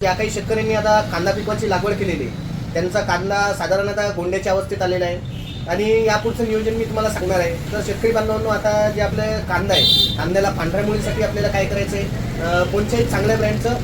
ज्या काही शेतकऱ्यांनी आता कांदा पिकाची लागवड केलेली आहे. त्यांचा कांदा साधारणतः गोंड्याच्या अवस्थेत आलेला आहे. आणि यापुढचं नियोजन मी तुम्हाला सांगणार आहे. तर शेतकरी बांधवांनो आता जे आपलं कांदा आहे कांद्याला पांढऱ्या मुळीसाठी आपल्याला काय करायचं आहे कोणत्याही चांगल्या ब्रँडचं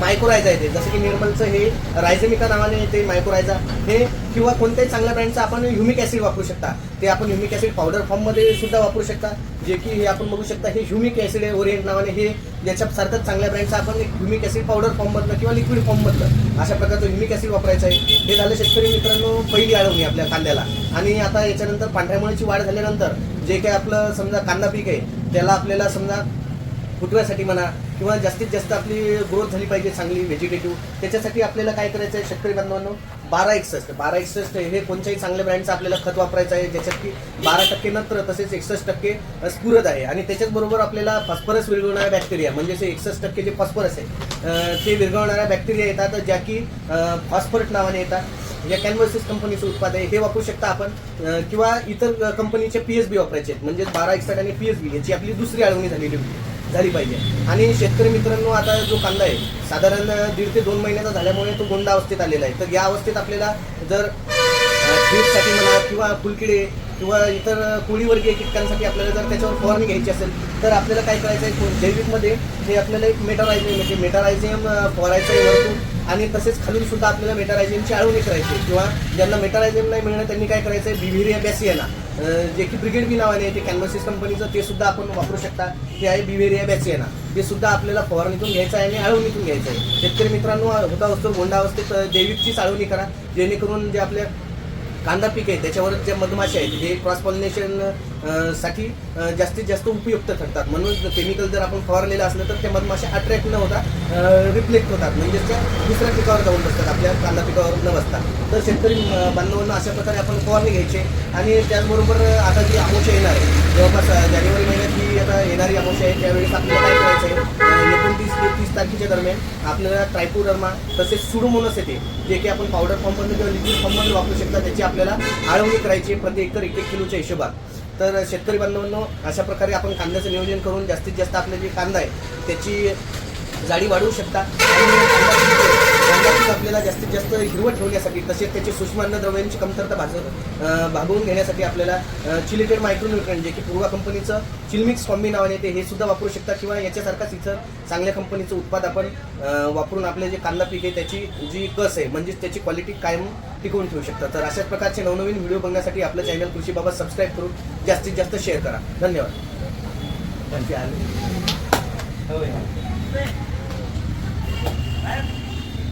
मायक्रोरायझा येते जसं की निर्मलचं हे रायझेमिका नावाने येते मायक्रोरायझा हे किंवा कोणत्याही चांगल्या ब्रँडचं आपण ह्युमिक ॲसिड वापरू शकता. ते आपण ह्युमिक ॲसिड पावडर फॉर्ममध्ये सुद्धा वापरू शकता. जे की हे आपण बघू शकता हे ह्युमिक ॲसिड आहे ओरिएंट नावाने हे याच्यासारखंच चांगल्या ब्रँडचं आपण एक ह्युमिक ॲसिड पावडर फॉर्ममधलं किंवा लिक्विड फॉर्ममधलं अशा प्रकारचं ह्युमिक ॲसिड वापरायचं आहे. हे झालं शेतकरी मित्रांनो पहिली अडवणी आपल्या कांद्याला. आणि आता याच्यानंतर पांढऱ्या मुळाची वाढ झाल्यानंतर जे काही आपलं समजा कांदा पीक आहे त्याला आपल्याला समजा फुटव्यासाठी म्हणा किंवा जास्तीत जास्त आपली ग्रोथ झाली पाहिजे चांगली व्हेजिटेटिव्ह त्याच्यासाठी आपल्याला काय करायचं आहे शेतकरी बांधवांनो? बारा एकसष्ट. बारा एकसष्ट हे कोणत्याही चांगल्या ब्रँडचं आपल्याला खत वापरायचं आहे ज्याच्यात की बारा टक्के नत्र तसेच एकसष्ट टक्के स्फुरद आहे. आणि त्याच्याचबरोबर आपल्याला फॉस्फरस विरघळणाऱ्या बॅक्टेरिया म्हणजे जे एकसष्ट टक्के जे फॉस्फरस आहे ते विरघळणाऱ्या बॅक्टेरिया येतात ज्या की फॉस्फरट नावाने येतात. या कॅनव्हर्सिस कंपनीचं उत्पाद आहे. हे वापरू शकता आपण. किंवा इतर कंपनीचे पी एस बी वापरायचे आहेत. म्हणजे बारा एकसष्ट आणि पी एस बी याची आपली दुसरी आळवणी झालेली होती. झाली पाहिजे. आणि शेतकरी मित्रांनो आता जो कांदा आहे साधारण दीड ते दोन महिन्याचा झाल्यामुळे तो गोंडा अवस्थेत आलेला आहे. तर या अवस्थेत आपल्याला जर साठी म्हणा किंवा फुलकिडे किंवा इतर कोळीवर्गीय कीटकांसाठी आपल्याला जर त्याच्यावर फवारणी घ्यायची असेल तर आपल्याला काय करायचं आहे जैविकमध्ये हे आपल्याला एक मेटारायझियम म्हणजे मेटारायझियम फवारायचं आहे वरतून. आणि तसेच खालून सुद्धा आपल्याला मेटारायझियमची आळवणी करायची किंवा ज्यांना मेटारायझियम नाही मिळणं त्यांनी काय करायचं आहे बिव्हिरिया बॅसियाना जे की ब्रिगेड बी नावाने आहे ते कॅनव्हसिस कंपनीचं ते सुद्धा आपण वापरू शकता. हे आहे बिव्हेरिया बॅसियाना ते सुद्धा आपल्याला फवारणीतून घ्यायचं आहे आणि आळवणीतून घ्यायचं आहे शेतकरी मित्रांनो होता असतो गोंडा अवस्थेत जैविकचीच आळवणी करा. जेणेकरून जे आपल्या कांदा पीक आहे त्याच्यावर जे मधमाशा आहेत हे क्रॉस पॉलिनेशनसाठी जास्तीत जास्त उपयुक्त ठरतात. म्हणून केमिकल जर आपण फवारलेलं असलं तर त्या मधमाशा अट्रॅक्ट न होता रिफ्लेक्ट होतात. म्हणजेच त्या दुसऱ्या पिकावर जाऊन बसतात आपल्या कांदा पिकावर न बसता. तर शेतकरी बांधवांना अशा प्रकारे आपण फवारणी घ्यायची आणि त्याचबरोबर आता जी अमावस्या येणार आहे जवळपास जानेवारी महिन्यात जी आता येणारी अमावस्या आहे त्यावेळेस आपल्याला काय करायचं आहे ते तीस तारखेच्या दरम्यान आपल्याला ट्रायपोडर्मा तसेच सुडोमोनस येते जे की आपण पावडर फॉर्ममध्ये किंवा लिक्विड फॉर्ममध्ये वापरू शकता त्याची आपल्याला आळवणी करायची प्रति एकर एक एक किलोच्या हिशोबात. तर शेतकरी बांधवांनो अशा प्रकारे आपण कांद्याचं नियोजन करून जास्तीत जास्त आपलं जे कांदा आहे त्याची जाडी वाढवू शकता. आपल्याला जास्तीत जास्त हिरवं ठेवण्यासाठी तसेच त्याची सूक्ष्म अन्नद्रव्यांची कमतरता भाजव अं, भागवून घेण्यासाठी आपल्याला चिलिटेड मायक्रोन्युट्रन जे की पूर्वा कंपनीचं चिलमिक्स कॉम्बी नावाने येते हे सुद्धा वापरू शकता किंवा याच्यासारखाच इथं चांगल्या कंपनीचं उत्पाद आपण वापरून आपले जे कांदा पीक आहे त्याची जी कस आहे म्हणजेच त्याची क्वालिटी कायम टिकवून ठेवू शकता तर अशाच प्रकारचे नवनवीन व्हिडिओ बघण्यासाठी आपलं चॅनल कृषी बाबा सबस्क्राईब करून जास्तीत जास्त शेअर करा. धन्यवाद. होय.